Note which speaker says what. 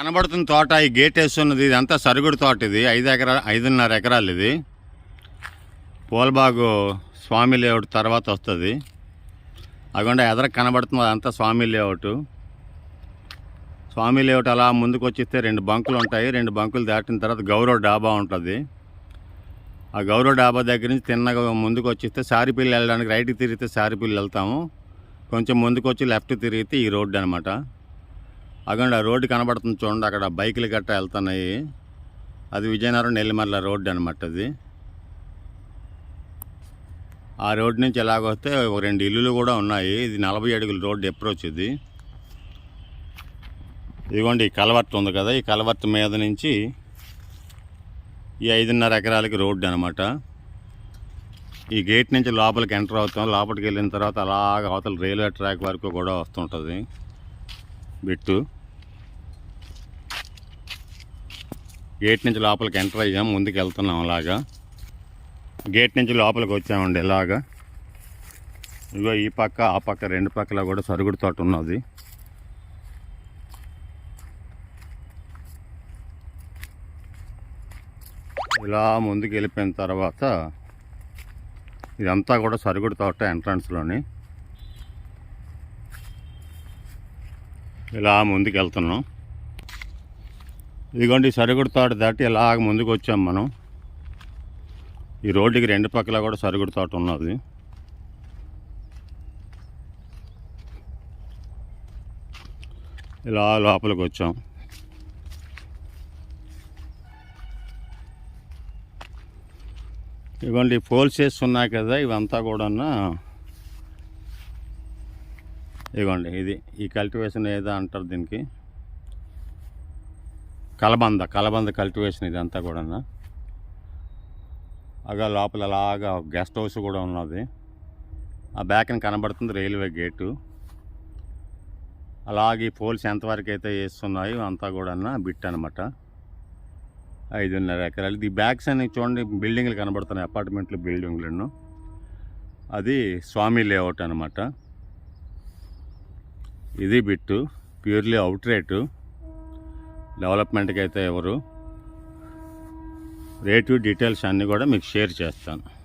Speaker 1: కనబడుతున్న తోట ఈ గేట్ వేస్తున్నది ఇదంతా సరుగుడు తోట ఇది. ఐదు ఎకరా ఐదున్నర ఎకరాలు ఇది. పోల్బాగు స్వామి లేఅవుట్ తర్వాత వస్తుంది. అగొండ ఎదర కనబడుతుంది అదంతా స్వామి లేఅవుట్. స్వామి లేఅవుట్ అలా ముందుకు వచ్చిస్తే రెండు బంకులు ఉంటాయి. రెండు బంకులు దాటిన తర్వాత గౌరవ డాబా ఉంటుంది. ఆ గౌరవ డాబా దగ్గర నుంచి తిన్నగా ముందుకు వచ్చిస్తే సారిపల్లి వెళ్ళడానికి రైట్కి తిరిగితే సారిపల్లి వెళ్తాము. కొంచెం ముందుకు వచ్చి లెఫ్ట్ తిరిగితే ఈ రోడ్డు అనమాట అగండి ఆ రోడ్డు కనబడుతుంది చూడండి అక్కడ బైకులు గట్రా వెళ్తున్నాయి. అది విజయనగరం నెల్లిమర్ల రోడ్డు అనమాట అది. ఆ రోడ్డు నుంచి ఎలాగొస్తే ఒక రెండు ఇల్లులు కూడా ఉన్నాయి. ఇది నలభై అడుగుల రోడ్డు అప్రోచ్ ఇది. ఇదిగోండి ఈ కలవర్త ఉంది కదా ఈ కలవర్త మీద నుంచి ఈ ఐదున్నర ఎకరాలకి రోడ్డు అనమాట ఈ గేట్ నుంచి లోపలికి ఎంటర్ అవుతాం. లోపలికి వెళ్ళిన తర్వాత అలాగ అవతల రైల్వే ట్రాక్ వరకు కూడా వస్తుంటుంది. బిట్టు. గేట్ నుంచి లోపలికి ఎంటర్ అయ్యాం ముందుకు వెళ్తున్నాం అలాగా. గేట్ నుంచి లోపలికి వచ్చామండి ఇలాగా. ఇగో ఈ పక్క ఆ పక్క రెండు పక్కల కూడా సరుగుడు తోట ఉన్నది. ఇలా ముందుకు వెళ్ళిపోయిన తర్వాత ఇదంతా కూడా సరుగుడు తోట ఎంట్రన్స్లోని. ఇలా ముందుకు వెళ్తున్నాం ఇదిగోండి సరుగుడు తోట దాటి ఇలాగ ముందుకు వచ్చాం మనం. ఈ రోడ్డుకి రెండు పక్కల కూడా సరుగుడు తోట ఉన్నది. ఇలా లోపలికి వచ్చాం. ఇదిగోండి పోల్సేస్ ఉన్నాయి కదా ఇవంతా కూడా ఇదిగోండి ఇది ఈ కల్టివేషన్ ఏదో అంటారు దీనికి. కలబంద కలబంద కల్టివేషన్ ఇదంతా కూడా అగా లోపల అలాగా గెస్ట్ హౌస్ కూడా ఉన్నది. ఆ బ్యాక్ని కనబడుతుంది రైల్వే గేటు. అలాగే పోల్స్ ఎంతవరకు అయితే వేస్తున్నాయో అంతా కూడా బిట్ అనమాట ఐదున్నర ఎకరాలు. ఈ బ్యాక్స్ అన్ని చూడండి బిల్డింగ్లు కనబడుతున్నాయి అపార్ట్మెంట్లు బిల్డింగ్లను. అది స్వామి లేఅవుట్ అనమాట ఇది బిట్టు ప్యూర్లీ అవుట్ రేటు. డెవలప్మెంట్కి అయితే ఎవరు? రేటు డీటెయిల్స్ అన్నీ కూడా మీకు షేర్ చేస్తాను.